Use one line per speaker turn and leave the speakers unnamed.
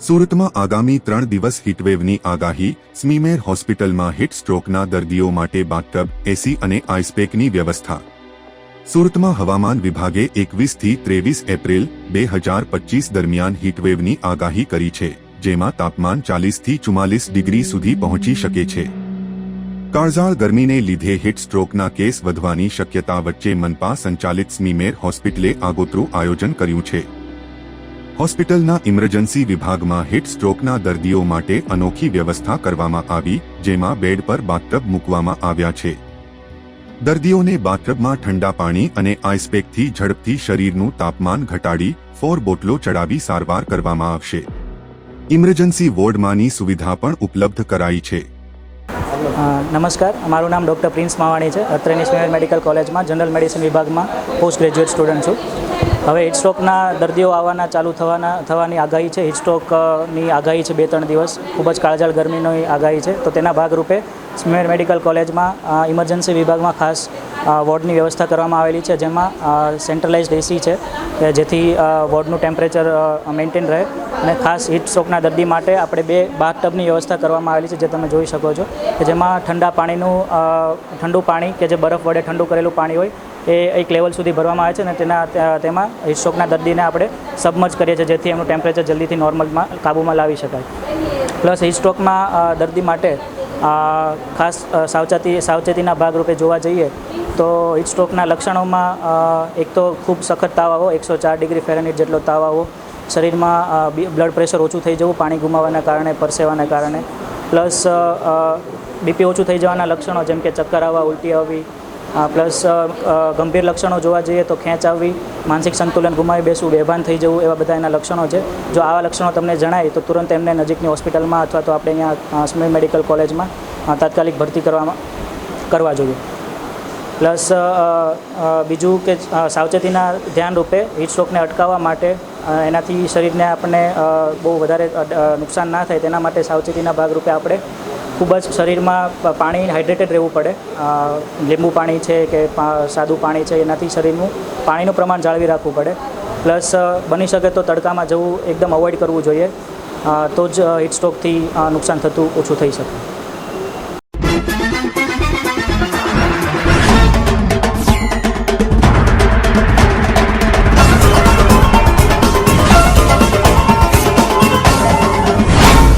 સુરતમાં આગામી ત્રણ દિવસ હીટવેવની આગાહી, સ્મીમેર હોસ્પિટલમાં હીટ સ્ટ્રોકના દર્દીઓ માટે બાથટબ, એસી અને આઈસપેકની વ્યવસ્થા. સુરતમાં હવામાન વિભાગે એકવીસથી ત્રેવીસ એપ્રિલ બે હજાર પચીસ દરમિયાન હીટવેવની આગાહી કરી છે, જેમાં તાપમાન ચાલીસથી ચુમ્માલીસ ડિગ્રી સુધી પહોંચી શકે છે. કાળઝાળ ગરમીને લીધે હીટ સ્ટ્રોકના કેસ વધવાની શક્યતા વચ્ચે મનપા સંચાલિત સ્મીમેર હોસ્પિટલે આગોતરું આયોજન કર્યું છે. હોસ્પિટલના ઇમરજન્સી વિભાગમાં હિટ સ્ટ્રોકના દર્દીઓ માટે અનોખી વ્યવસ્થા કરવામાં આવી, જેમાં બેડ પર બાથટબ મૂકવામાં આવ્યા છે. દર્દીઓને બાથટબમાં ઠંડા પાણી અને આઈસપેકથી ઝડપથી શરીરનું તાપમાન ઘટાડી, ફોર બોટલો ચડાવી સારવાર કરવામાં આવશે. ઇમરજન્સી વોર્ડમાંની સુવિધા પણ ઉપલબ્ધ કરાઈ છે.
નમસ્કાર. મારું નામ ડૉક્ટર પ્રિન્સ માવાણી છે. અત્રેની સ્મેર મેડિકલ કોલેજમાં, જનરલ મેડિસિન વિભાગમાં પોસ્ટ ગ્રેજ્યુએટ સ્ટુડન્ટ છું. હવે હિટસ્ટ્રોકના દર્દીઓ આવવાના, ચાલુ થવાના, થવાની આગાહી છે. હિટસ્ટ્રોકની આગાહી છે બે ત્રણ દિવસ. ખૂબ જ કાળજાળ ગરમીની આગાહી છે. તો તેના ભાગરૂપે સ્મેર મેડિકલ કોલેજમાં ઇમરજન્સી વિભાગમાં ખાસ વોર્ડની વ્યવસ્થા કરવામાં આવેલી છે, જેમાં સેન્ટ્રલાઇઝડ એસી છે જેથી વોર્ડનું ટેમ્પરેચર મેન્ટેન રહે. અને ખાસ હીટ સ્ટ્રોકના દર્દી માટે આપણે બે બાથટબની વ્યવસ્થા કરવામાં આવેલી છે, જે તમે જોઈ શકો છો, કે જેમાં ઠંડા પાણીનું ઠંડુ પાણી, કે જે બરફ વડે ઠંડુ કરેલું પાણી હોય, એ એક લેવલ સુધી ભરવામાં આવે છે. અને તેના તેમાં હીટ સ્ટ્રોકના દર્દીને આપણે સબમર્જ કરીએ છીએ, જેથી એમનું ટેમ્પરેચર જલ્દીથી નોર્મલમાં કાબૂમાં લાવી શકાય. પ્લસ હીટ સ્ટ્રોકમાં દર્દી માટે ખાસ સાવચેતી, સાવચેતીના ભાગરૂપે જોવા જઈએ તો હીટ સ્ટ્રોકના લક્ષણોમાં એક તો ખૂબ સખત તાવ આવો, એકસો ચાર ડિગ્રી ફેરનહીટ જેટલો તાવ આવો. શરીરમાં બ્લડ પ્રેશર ઓછું થઈ જવું, પાણી ગુમાવાના કારણે, પરસેવાના કારણે. પ્લસ બીપી ઓછું થઈ જવાના લક્ષણો જેમ કે ચક્કર આવવા, ઉલટી આવવી પ્લસ ગંભીર લક્ષણો જોવા જઈએ તો ખેંચ આવવી, માનસિક સંતુલન ગુમાવી બેસવું, બેભાન થઈ જવું એવા બધા એના લક્ષણો છે. જો આવા લક્ષણો તમને જણાય તો તુરંત એમને નજીકની હોસ્પિટલમાં અથવા તો આપણે અહીંયા સ્મેર મેડિકલ કોલેજમાં તાત્કાલિક ભરતી કરવામાં, કરવા જોઈએ. પ્લસ બીજું કે સાવચેતીના ધ્યાન રૂપે હીટ અટકાવવા માટે એનાથી શરીરને આપણને બહુ વધારે નુકસાન ના થાય તેના માટે સાવચેતીના ભાગરૂપે આપણે ખૂબ જ શરીરમાં પાણી હાઇડ્રેટેડ રહેવું પડે. લીંબુ પાણી છે કે સાદું પાણી છે, એનાથી શરીરનું પાણીનું પ્રમાણ જાળવી રાખવું પડે. પ્લસ બની શકે તો તડકામાં જવું એકદમ અવોઇડ કરવું જોઈએ. તો જ હીટ સ્ટ્રોકથી નુકસાન થતું ઓછું થઈ શકે.